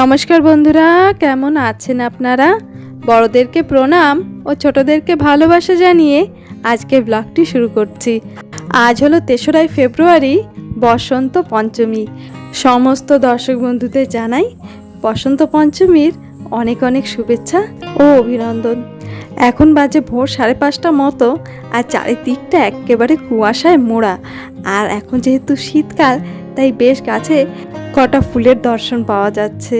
নমস্কার বন্ধুরা, কেমন আছেন আপনারা? বড়দেরকে প্রণাম ও ছোটদেরকে ভালোবাসা জানিয়ে আজকে ব্লগটি শুরু করছি। আজ হলো তেসরাই ফেব্রুয়ারি, বসন্ত পঞ্চমী। সমস্ত দর্শক বন্ধুদের জানাই বসন্ত পঞ্চমীর অনেক অনেক শুভেচ্ছা ও অভিনন্দন। এখন বাজে ভোর সাড়ে পাঁচটা মতো আর চারিদিকটা একেবারে কুয়াশায় মোড়া। আর এখন যেহেতু শীতকাল তাই বেশ গাছে কটা ফুলের দর্শন পাওয়া যাচ্ছে।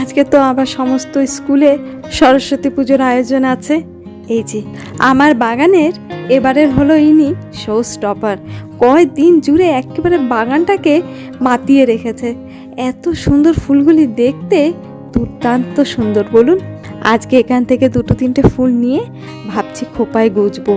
আজকে তো আবার সমস্ত স্কুলে সরস্বতী পুজোর আয়োজন আছে। এই যে, আমার বাগানের এবারের হলো ইনি শো স্টপার কয়েকদিন জুড়ে একেবারে বাগানটাকে মাতিয়ে রেখেছে। এত সুন্দর ফুলগুলি দেখতে দুর্দান্ত সুন্দর। বলুন, আজকে এখান থেকে দুটো তিনটে ফুল নিয়ে ভাবছি খোপায় গুজবো।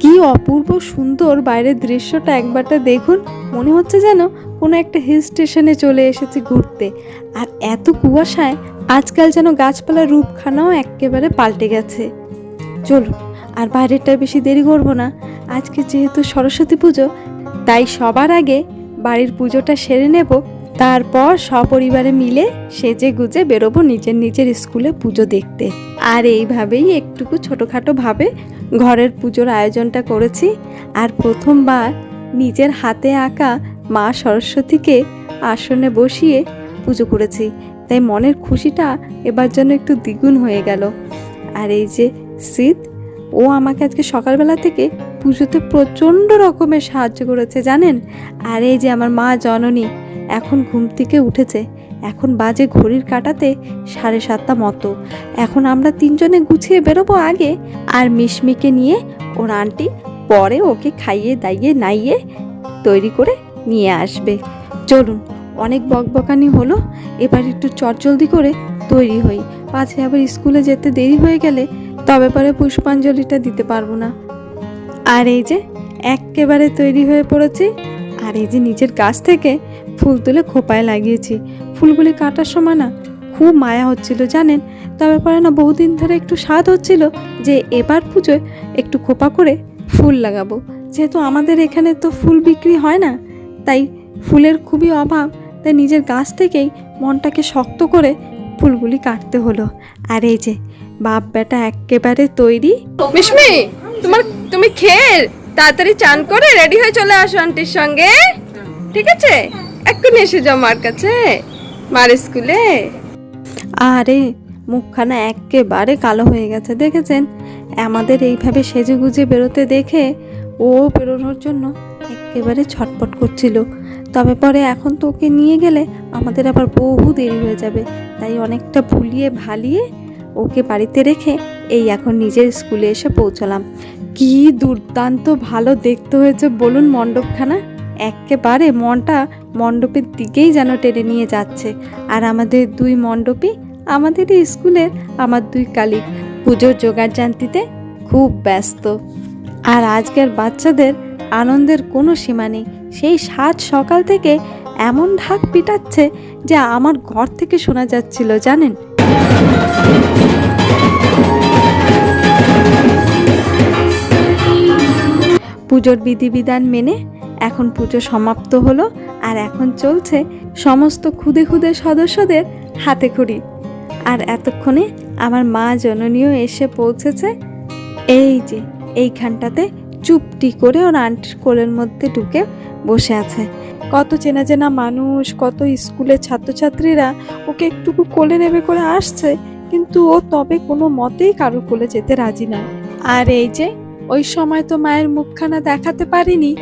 কি অপূর্ব সুন্দর বাইরের দৃশ্যটা একবারটা দেখুন, মনে হচ্ছে যেন কোনো একটা হিল স্টেশনে চলে এসেছি ঘুরতে। আর এত কুয়াশায় আজকাল যেন গাছপালার রূপখানাও একেবারে পাল্টে গেছে। চলুন, আর বাইরেরটা বেশি দেরি করব না। আজকে যেহেতু সরস্বতী পুজো, তাই সবার আগে বাড়ির পুজোটা সেরে নেব। তারপর সপরিবারে মিলে সেজে গুজে বেরোবো নিজের নিজের স্কুলে পুজো দেখতে। আর এইভাবেই একটুকু ছোটোখাটোভাবে ঘরের পুজোর আয়োজনটা করেছি। আর প্রথমবার নিজের হাতে আঁকা মা সরস্বতীকে আসনে বসিয়ে পুজো করেছি। তাই মনের খুশিটা এবার যেন একটু দ্বিগুণ হয়ে গেল। আর এই যে শীত, ও আমাকে আজকে সকালবেলা থেকে পুজোতে প্রচণ্ড রকমের সাহায্য করেছে, জানেন? আর এই যে আমার মা জননী, এখন ঘুম থেকে উঠেছে। এখন বাজে ঘড়ির কাটাতে সাড়ে সাতটা মতো। এখন আমরা তিনজনে গুছিয়ে বেরোবো আগে। আর মিশমিকে নিয়ে ওর আন্টি পরে ওকে খাইয়ে দাইয়ে নাইয়ে তৈরি করে নিয়ে আসবে। চলুন, অনেক বকবকানি হলো, এবার একটু চটজলদি করে তৈরি হই। পাছে আবার স্কুলে যেতে দেরি হয়ে গেলে তবে পরে পুষ্পাঞ্জলিটা দিতে পারব না। আর এই যে একেবারে তৈরি হয়ে পড়েছি, আর এই যে নিজের গাছ থেকে ফুল তুলে খোপায় লাগিয়েছি। ফুলগুলি কাটার সময় না খুব মায়া হচ্ছিল, জানেন? তবে পরে না বহুদিন ধরে একটু স্বাদ হচ্ছিল যে এবার পুজোয় একটু খোপা করে ফুল লাগাবো। যেহেতু আমাদের এখানে তো ফুল বিক্রি হয় না তাই ফুলের খুবই অভাব তাই নিজের গাছ থেকেই মনটাকে শক্ত করে ফুলগুলি কাটতে হলো। আর এই যে বাপ বেটা একেবারে তৈরি। মিশমি তোমার তুমি খেয়ে তাড়াতাড়ি চান করে রেডি হয়ে চলে আসো আন্টির সঙ্গে। ঠিক আছে? এক্ষুনি এসে যাও মার কাছে মার স্কুলে। আরে মুখখানা একেবারে কালো হয়ে গেছে দেখেছেন? আমাদের এইভাবে সেজে গুজে বেরোতে দেখে ও বেরোনোর জন্য একেবারে ছটপট করছিল। তবে পরে এখন তো ওকে নিয়ে গেলে আমাদের আবার বহু দেরি হয়ে যাবে। তাই অনেকটা ভুলিয়ে ভালিয়ে ওকে বাড়িতে রেখে এই এখন নিজের স্কুলে এসে পৌঁছলাম। কি দুর্দান্ত ভালো দেখতে হয়েছে বলুন মণ্ডপখানা। একেবারে মনটা মণ্ডপের দিকেই যেন টেনে নিয়ে যাচ্ছে। আর আমাদের দুই মণ্ডপই আমাদের স্কুলের আমার দুই কালিক পুজোর জোগাড় জানতিতে খুব ব্যস্ত। আর আজকের বাচ্চাদের আনন্দের কোনো সীমা নেই। সেই সাত সকাল থেকে এমন ঢাক পিটাচ্ছে যে আমার ঘর থেকে শোনা যাচ্ছিল, জানেন? পুজোর বিধিবিধান মেনে এখন পুজো সমাপ্ত হলো আর এখন চলছে সমস্ত খুদে খুদে সদস্যদের হাতে খড়ি। আর এতক্ষণে আমার মা জননীয় এসে পৌঁছেছে। এই যে, এইখানটাতে চুপটি করে ওর আন্টির কোলের মধ্যে ঢুকে বসে আছে। কত চেনা চেনা মানুষ, কত স্কুলের ছাত্রছাত্রীরা ওকে একটুকু কোলে নেবে করে আসছে, কিন্তু ও তবে কোনো মতেই কারও কোলে যেতে রাজি না আর এই যে, ওই সময় তো মায়ের মুখখানা দেখাতে পারিনি।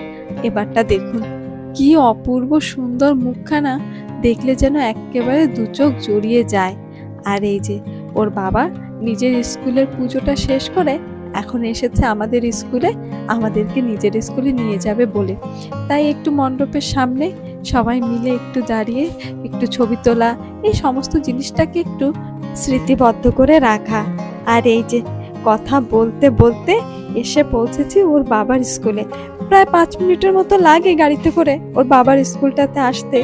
এবারটা দেখুন, কি অপূর্ব সুন্দর মুখখানা, দেখলে যেন একেবারে দু চোখ জড়িয়ে যায়। আর এই যে ওর বাবা নিজের স্কুলের পুজোটা শেষ করে এখন এসেছে আমাদের স্কুলে, আমাদেরকে নিজের স্কুলে নিয়ে যাবে বলে। তাই একটু মণ্ডপের সামনে সবাই মিলে একটু দাঁড়িয়ে, একটু ছবি তোলা, এই সমস্ত জিনিসটাকে একটু স্মৃতিবদ্ধ করে রাখা। আর এই যে কথা বলতে বলতে এসে পৌঁছেছি ওর বাবার স্কুলে। প্রায় পাঁচ মিনিটের মতো লাগে গাড়িতে করে ওর বাবার স্কুলটাতে আসতে।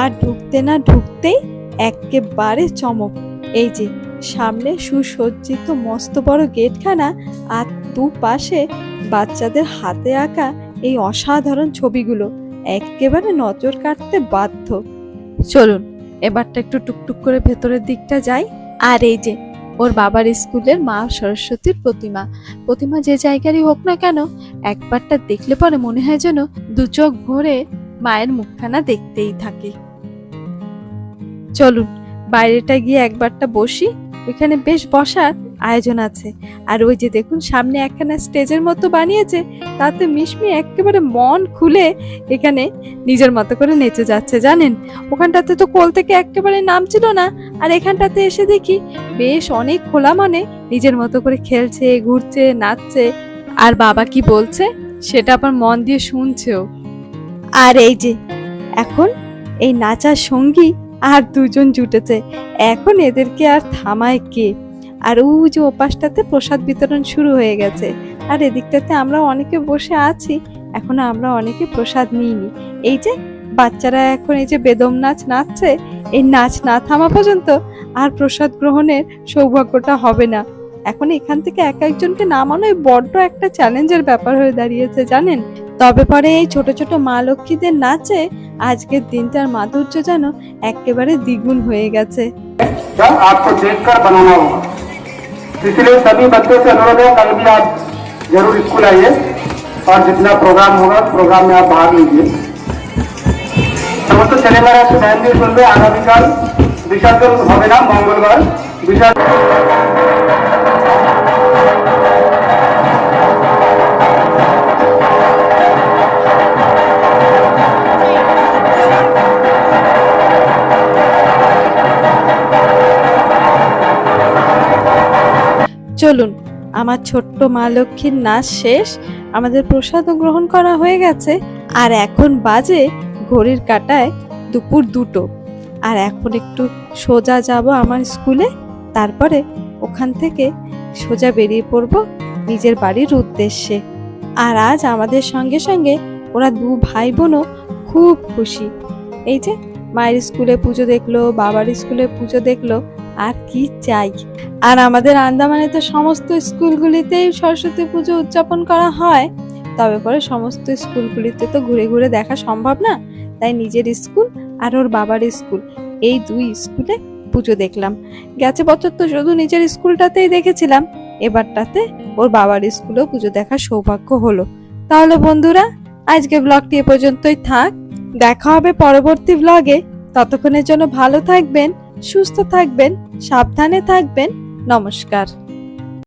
আর ঢুকতে না ঢুকতেই একেবারে চমক। এই যে সামনে সুসজ্জিত মস্ত বড় গেটখানা আর দুপাশে বাচ্চাদের হাতে আঁকা এই অসাধারণ ছবিগুলো একেবারে নজর কাটতে বাধ্য। চলুন, এবারটা একটু টুকটুক করে ভেতরের দিকটা যাই। আর এই যে, ওর বাবার স্কুলের মা সরস্বতীর প্রতিমা। প্রতিমা যে জায়গারই হোক না কেন, একবারটা দেখলে পরে মনে হয় যেন দু চোখ ভরে মায়ের মুখখানা দেখতেই থাকে। চলুন, বাইরেটা গিয়ে একবারটা বসি। ওইখানে বেশ বসার আয়োজন আছে। আর ওই যে দেখুন, সামনে একখানা স্টেজের মতো বানিয়েছে। তাতে মিশমি একেবারে মন খুলে এখানে নিজের মতো করে নেচে যাচ্ছে, জানেন? ওখানটাতে তো কোল থেকে একেবারে নামছিল না। আর এখানটাতে এসে দেখি বেশ অনেক খোলা মানে নিজের মতো করে খেলছে, ঘুরছে, নাচছে। আর বাবা কি বলছে? সেটা আবার মন দিয়ে শুনছেও। আর এই যে, এখন এই নাচার সঙ্গী আর দুজন জুটেছে। এখন এদেরকে আর থামায় কে? আর ও যে ওপাশটাতে প্রসাদ বিতরণ শুরু হয়ে গেছে। আর এদিকটাতে আমরা অনেকে বসে আছি, এখনও আমরা অনেকে প্রসাদ নিইনি। এই যে, বাচ্চারা এখন এই যে বেদম নাচ নাচছে, এই নাচ না থামা পর্যন্ত আর প্রসাদ গ্রহণের সৌভাগ্যটা হবে না। এখন এখান থেকে এক একজনকে নামানোই বড্ড একটা চ্যালেঞ্জের ব্যাপার হয়ে দাঁড়িয়েছে, জানেন? তবে পরে এই ছোট ছোট মা লক্ষ্মীদের নাচে আজকের দিনটার মাধুর্য যেন একেবারে দ্বিগুণ হয়ে গেছে या आपको देखकर बनाना होगा इसलिए सभी बच्चों से अनुरोध है कल भी आप जरूर स्कूल आइए और जितना प्रोग्राम होगा प्रोग्राम में आप भाग लीजिए সমস্ত ছেলেমেয়েরা একটু ধ্যান দিয়ে শুনবে আগামীকাল বিসর্জন হবে না মঙ্গলবার বিসর্জন আমার ছোট্ট মা লক্ষ্মীর নাচ শেষ, আমাদের প্রসাদও গ্রহণ করা হয়ে গেছে। আর এখন বাজে ঘড়ির কাটায় দুপুর দুটো। আর এখন একটু সোজা যাব আমার স্কুলে, তারপরে ওখান থেকে সোজা বেরিয়ে পড়ব নিজের বাড়ির উদ্দেশ্যে। আর আজ আমাদের সঙ্গে সঙ্গে ওরা দু ভাই বোনও খুব খুশি। এই যে, মায়ের স্কুলে পুজো দেখল, বাবার স্কুলে পুজো দেখল আর কি চাই? আর আমাদের আন্দামানে তো সমস্ত স্কুলগুলিতেই সরস্বতী পুজো উদযাপন করা হয়। তবে পরে সমস্ত স্কুলগুলিতে তো ঘুরে ঘুরে দেখা সম্ভব না। তাই নিজের স্কুল আর ওর বাবার স্কুল, এই দুই স্কুলে পুজো দেখলাম। গেছে বছর তো শুধু নিজের স্কুলটাতেই দেখেছিলাম। এবারটাতে ওর বাবার স্কুলেও পুজো দেখার সৌভাগ্য হলো। তাহলে বন্ধুরা আজকে ব্লগটি এ পর্যন্তই থাক। দেখা হবে পরবর্তী ব্লগে। ততক্ষণের জন্য ভালো থাকবেন। সুস্থ থাকবেন সাবধানে থাকবেন নমস্কার।